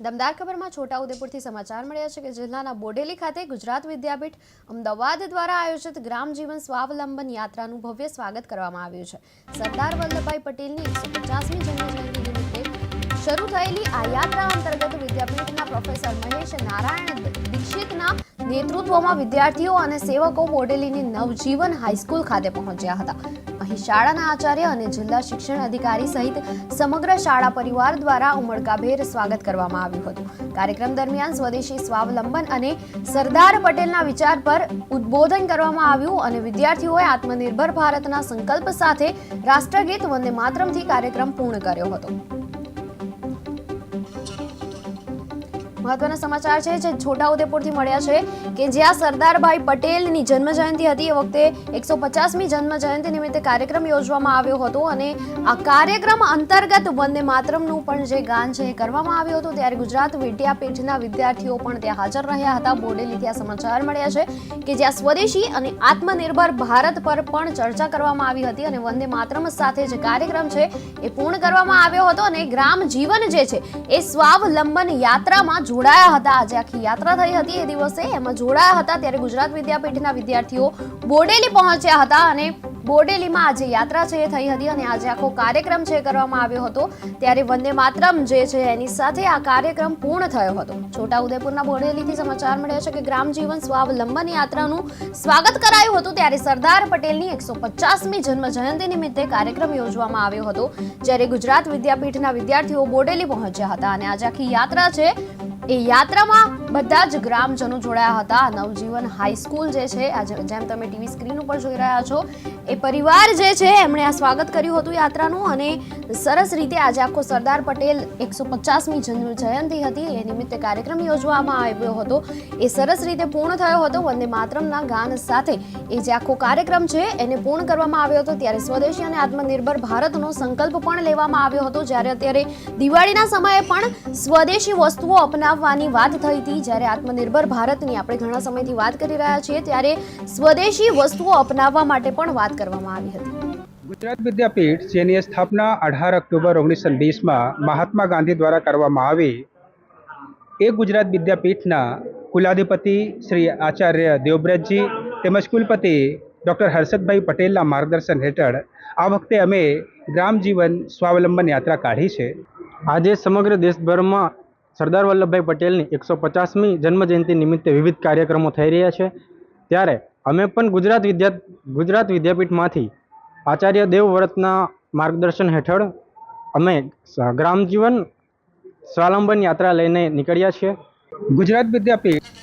દમદાર ખબરમાં છોટાઉદેપુરથી સમાચાર મળ્યા છે કે જિલ્લાના બોડેલી ખાતે ગુજરાત વિદ્યાપીઠ અમદાવાદ દ્વારા આયોજિત ગ્રામ જીવન સ્વાવલંબન યાત્રાનું ભવ્ય સ્વાગત કરવામાં આવ્યું છે. સરદાર વલ્લભભાઈ પટેલની એકસો પચાસમી જન્મજયંતિ શરૂ થયેલી આ યાત્રા અંતર્ગત વિદ્યાપીઠના પ્રોફેસર મહેશ નારાયણ દીક્ષિતના નેતૃત્વમાં વિદ્યાર્થીઓ અને સેવકો બોડેલીની નવજીવન હાઈસ્કૂલ ખાતે પહોંચ્યા હતા. અહીં શાળાના આચાર્ય અને જિલ્લા શિક્ષણ અધિકારી સહિત સમગ્ર શાળા પરિવાર દ્વારા ઉમળકાભેર સ્વાગત કરવામાં આવ્યું હતું. કાર્યક્રમ દરમિયાન સ્વદેશી સ્વાવલંબન અને સરદાર પટેલના વિચાર પર ઉદ્બોધન કરવામાં આવ્યું અને વિદ્યાર્થીઓએ આત્મનિર્ભર ભારતના સંકલ્પ સાથે રાષ્ટ્રગીત વંદે માતરમથી કાર્યક્રમ પૂર્ણ કર્યો હતો. મહત્વના સમાચાર છે જે છોટાઉદેપુરથી મળ્યા છે કે જ્યાં સરદારભાઈ પટેલની જન્મ જયંતિ હતી. એ વખતે એકસો પચાસમી જન્મ જયંતિ નિમિત્તે કાર્યક્રમ યોજવામાં આવ્યો હતો અને આ કાર્યક્રમ અંતર્ગત વંદે માતરમનું પણ જે ગાન છે એ કરવામાં આવ્યું હતું. ત્યારે ગુજરાત વિદ્યાપીઠના વિદ્યાર્થીઓ પણ ત્યાં હાજર રહ્યા હતા. બોડેલીથી આ સમાચાર મળ્યા છે કે જ્યાં સ્વદેશી અને આત્મનિર્ભર ભારત પર પણ ચર્ચા કરવામાં આવી હતી અને વંદે માતરમ સાથે જે કાર્યક્રમ છે એ પૂર્ણ કરવામાં આવ્યો હતો અને ગ્રામ જીવન જે છે એ સ્વાવલંબન યાત્રામાં જોડાયા હતા. આજે આખી યાત્રા થઈ હતી એ દિવસે. એમાં જોડાયા હતા ત્યારે ગુજરાત વિદ્યાપીઠના વિદ્યાર્થીઓ બોડેલી પહોંચ્યા હતા અને બોડેલીમાં આજે યાત્રા છે એ થઈ હતી અને આજે આખો કાર્યક્રમ છે કરવામાં આવ્યો હતો. ત્યારે વંદે માતરમ જે છે એની સાથે આ કાર્યક્રમ પૂર્ણ થયો હતો. છોટાઉદેપુરના બોડેલીથી સમાચાર મળ્યા છે કે ગ્રામ જીવન સ્વાવલંબન યાત્રાનું સ્વાગત કરાયું હતું. ત્યારે સરદાર પટેલની એકસો પચાસમી જન્મ જયંતિ નિમિત્તે કાર્યક્રમ યોજવામાં આવ્યો હતો. જ્યારે ગુજરાત વિદ્યાપીઠના વિદ્યાર્થીઓ બોડેલી પહોંચ્યા હતા અને આજે આખી યાત્રા છે એ યાત્રામાં બધા જ ગ્રામજનો જોડાયા હતા. નવજીવન હાઈસ્કૂલ જે છે જેમ તમે ટીવી સ્ક્રીન ઉપર જોઈ રહ્યા છો, એ પરિવાર જે છે, એમણે આ સ્વાગત કર્યું હતું યાત્રાનું અને સરસ રીતે આજે આખો સરદાર પટેલ એકસો પચાસમી જયંતિ હતી. એ નિમિત્તે કાર્યક્રમ યોજવામાં આવ્યો હતો. એ સરસ રીતે પૂર્ણ થયો હતો. વંદે માતરમના ગાન સાથે એ જે આખો કાર્યક્રમ છે, એને પૂર્ણ કરવામાં આવ્યો હતો. ત્યારે સ્વદેશી અને આત્મનિર્ભર ભારતનો સંકલ્પ પણ લેવામાં આવ્યો હતો. જ્યારે અત્યારે દિવાળીના સમયે પણ સ્વદેશી વસ્તુઓ અપનાવવાની વાત થઈ હતી જ્યારે આત્મનિર્ભર ભારતની આપણે ઘણા સમયથી વાત કરી રહ્યા છીએ ત્યારે સ્વદેશી વસ્તુઓ અપનાવવા માટે પણ વાત કરવામાં આવી હતી. ગુજરાત વિદ્યાપીઠ જેની સ્થાપના અઢાર ઓક્ટોબર ઓગણીસો વીસમાં મહાત્મા ગાંધી દ્વારા કરવામાં આવી એ ગુજરાત વિદ્યાપીઠના કુલાધિપતિ શ્રી આચાર્ય દેવવ્રતજી તેમજ કુલપતિ ડૉક્ટર હર્ષદભાઈ પટેલના માર્ગદર્શન હેઠળ આ વખતે અમે ગ્રામ જીવન સ્વાવલંબન યાત્રા કાઢી છે. આજે સમગ્ર દેશભરમાં સરદાર વલ્લભભાઈ પટેલની એકસો પચાસમી જન્મજયંતિ નિમિત્તે વિવિધ કાર્યક્રમો થઈ રહ્યા છે. ત્યારે અમે પણ ગુજરાત વિદ્યા, ગુજરાત વિદ્યાપીઠમાંથી આચાર્ય દેવવ્રતના માર્ગદર્શન હેઠળ અમે ગ્રામજીવન સ્વાવલંબન યાત્રા લઈને નીકળ્યા છીએ. ગુજરાત વિદ્યાપીઠ